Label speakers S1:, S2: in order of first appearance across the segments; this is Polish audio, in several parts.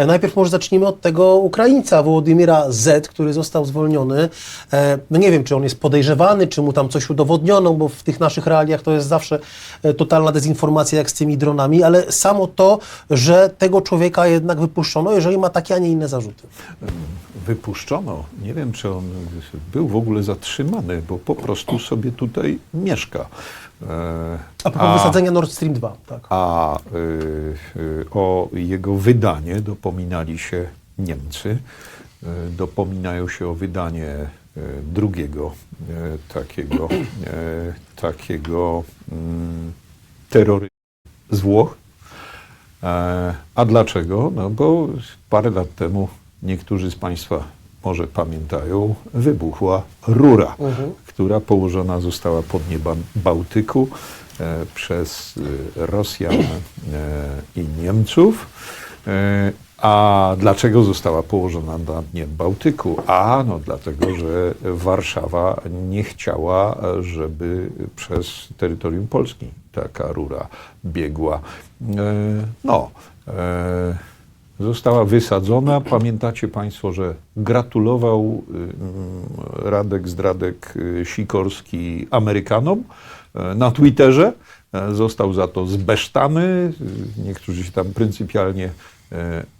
S1: E, Najpierw może zacznijmy od tego Ukraińca, Wołodymira Z., który został zwolniony. E, No nie wiem, czy on jest podejrzewany, czy mu tam coś udowodniono, bo w tych naszych realiach to jest zawsze e, totalna dezinformacja, jak z tymi dronami, ale samo to, że tego człowieka jednak wypuszczono, jeżeli ma takie, a nie inne zarzuty.
S2: Wypuszczono. Nie wiem, czy on był w ogóle zatrzymany, bo po prostu sobie tutaj mieszka. E,
S1: A propos wysadzenia Nord Stream 2, tak.
S2: A y, y, o jego wydanie dopominali się Niemcy. Y, dopominają się o wydanie y, drugiego takiego, takiego mm, terrorysty z Włoch. E, A dlaczego? No bo parę lat temu niektórzy z Państwa może pamiętają, wybuchła rura, która położona została pod dnie Ba- Bałtyku e, przez e, Rosjan e, i Niemców. E, A dlaczego została położona na dnie Bałtyku? A no dlatego, że Warszawa nie chciała, żeby przez terytorium Polski taka rura biegła. E, No, e, została wysadzona. Pamiętacie Państwo, że gratulował y, mm, Radek Zdradek y, Sikorski Amerykanom e, na Twitterze. E, Został za to zbesztany. Y, Niektórzy się tam pryncypialnie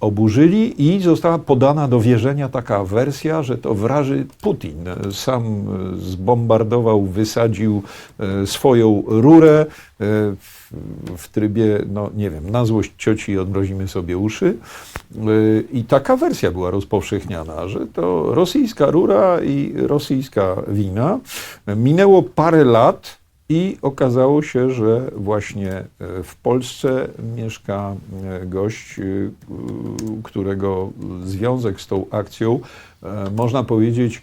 S2: oburzyli i została podana do wierzenia taka wersja, że to wraży Putin. E, Sam e, zbombardował, wysadził e, swoją rurę e, w, trybie, no nie wiem, na złość cioci odmrozimy sobie uszy. E, I taka wersja była rozpowszechniana, że to rosyjska rura i rosyjska wina. Minęło parę lat, i okazało się, że właśnie e, w Polsce mieszka e, gość, e, którego związek z tą akcją, można powiedzieć,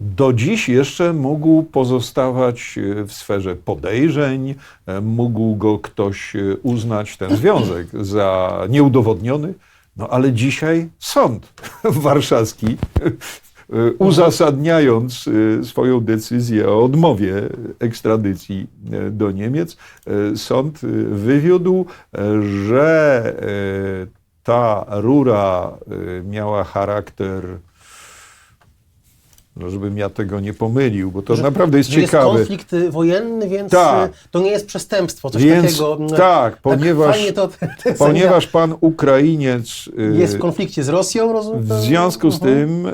S2: do dziś jeszcze mógł pozostawać w sferze podejrzeń, mógł go ktoś uznać, ten związek, za nieudowodniony. No ale dzisiaj sąd warszawski, uzasadniając e, swoją decyzję o odmowie ekstradycji e, do Niemiec, sąd wywiódł, że ta rura miała charakter no, żebym ja tego nie pomylił, bo to
S1: Że-
S2: naprawdę jest
S1: że
S2: ciekawe.
S1: Jest konflikt y, wojenny, więc
S2: Tak.
S1: y, to nie jest przestępstwo, coś
S2: Więc
S1: takiego. mm,
S2: tak, ponieważ-
S1: to, to
S2: Ponieważ pan Ukrainiec y,
S1: jest w konflikcie z Rosją, rozumiem?
S2: w związku z
S1: Mhm.
S2: tym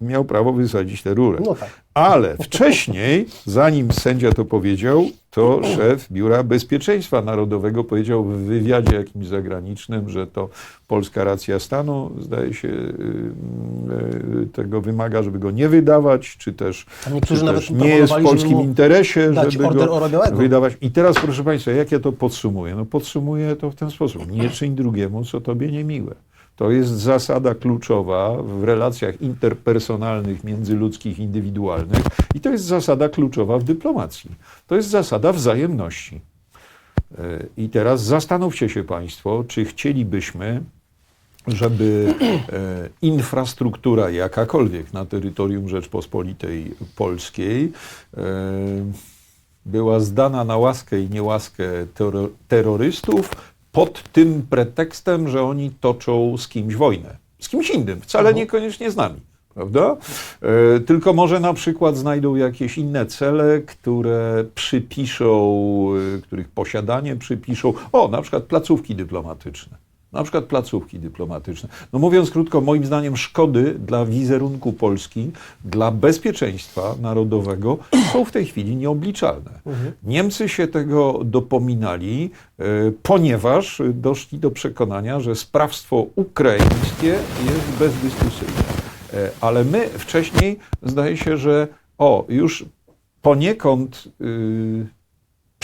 S2: miał prawo wysadzić tę rurę.
S1: No tak.
S2: Ale wcześniej, zanim sędzia to powiedział, to szef Biura Bezpieczeństwa Narodowego powiedział w wywiadzie jakimś zagranicznym, że to polska racja stanu, zdaje się, y, y, tego wymaga, żeby go nie wydawać, czy też, czy też nie jest w polskim interesie, żeby go wydawać. I teraz, proszę Państwa, jak ja to podsumuję? No podsumuję to w ten sposób. Nie czyń drugiemu, co tobie niemiłe. To jest zasada kluczowa w relacjach interpersonalnych, międzyludzkich, indywidualnych i to jest zasada kluczowa w dyplomacji. To jest zasada wzajemności. E, I teraz zastanówcie się Państwo, czy chcielibyśmy, żeby e, infrastruktura jakakolwiek na terytorium Rzeczpospolitej Polskiej e, była zdana na łaskę i niełaskę terro- terrorystów pod tym pretekstem, że oni toczą z kimś wojnę. Z kimś innym, wcale niekoniecznie z nami. Prawda? E, tylko może na przykład znajdą jakieś inne cele, które przypiszą, e, których posiadanie przypiszą, o, na przykład placówki dyplomatyczne. Na przykład placówki dyplomatyczne. No mówiąc krótko, moim zdaniem szkody dla wizerunku Polski, dla bezpieczeństwa narodowego są w tej chwili nieobliczalne. Niemcy się tego dopominali, e, ponieważ doszli do przekonania, że sprawstwo ukraińskie jest bezdyskusyjne. E, Ale my wcześniej zdaje się, że o, już poniekąd y,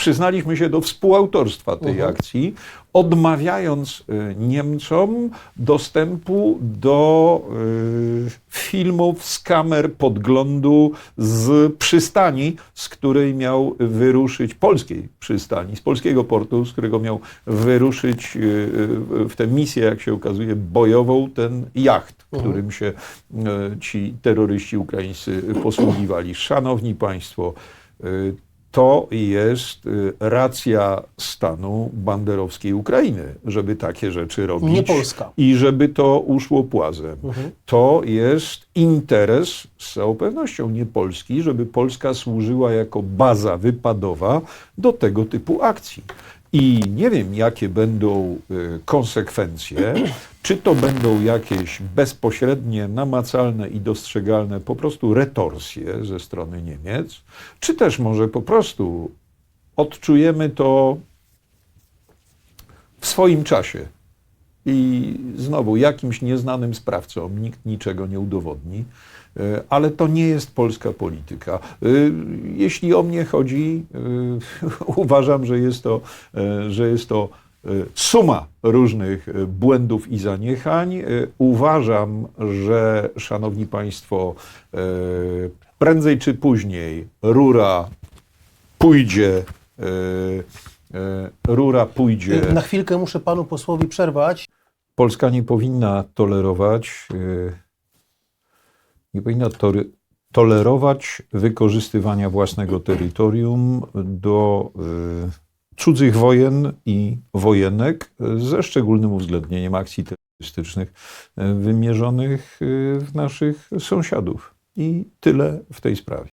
S2: przyznaliśmy się do współautorstwa tej akcji, odmawiając y, Niemcom dostępu do y, filmów z kamer podglądu z przystani, z której miał wyruszyć, polskiej przystani, z polskiego portu, z którego miał wyruszyć y, w tę misję, jak się okazuje, bojową, ten jacht, którym się ci terroryści ukraińscy posługiwali. Szanowni Państwo, to jest y, racja stanu banderowskiej Ukrainy, żeby takie rzeczy robić.
S1: Nie Polska.
S2: I żeby to uszło płazem. To jest interes z całą pewnością nie Polski, żeby Polska służyła jako baza wypadowa do tego typu akcji. I nie wiem, jakie będą y, konsekwencje, czy to będą jakieś bezpośrednie, namacalne i dostrzegalne po prostu retorsje ze strony Niemiec, czy też może po prostu odczujemy to w swoim czasie. I znowu jakimś nieznanym sprawcom nikt niczego nie udowodni, e, ale to nie jest polska polityka. E, Jeśli o mnie chodzi, e, uważam, że jest to, że jest to suma różnych e, błędów i zaniechań. E, Uważam, że, szanowni państwo, prędzej czy później rura pójdzie. Rura pójdzie.
S1: Na chwilkę muszę panu posłowi przerwać.
S2: Polska nie powinna tolerować, nie powinna tory, tolerować wykorzystywania własnego terytorium do cudzych wojen i wojenek ze szczególnym uwzględnieniem akcji terrorystycznych yy, wymierzonych yy, w naszych sąsiadów. I tyle w tej sprawie.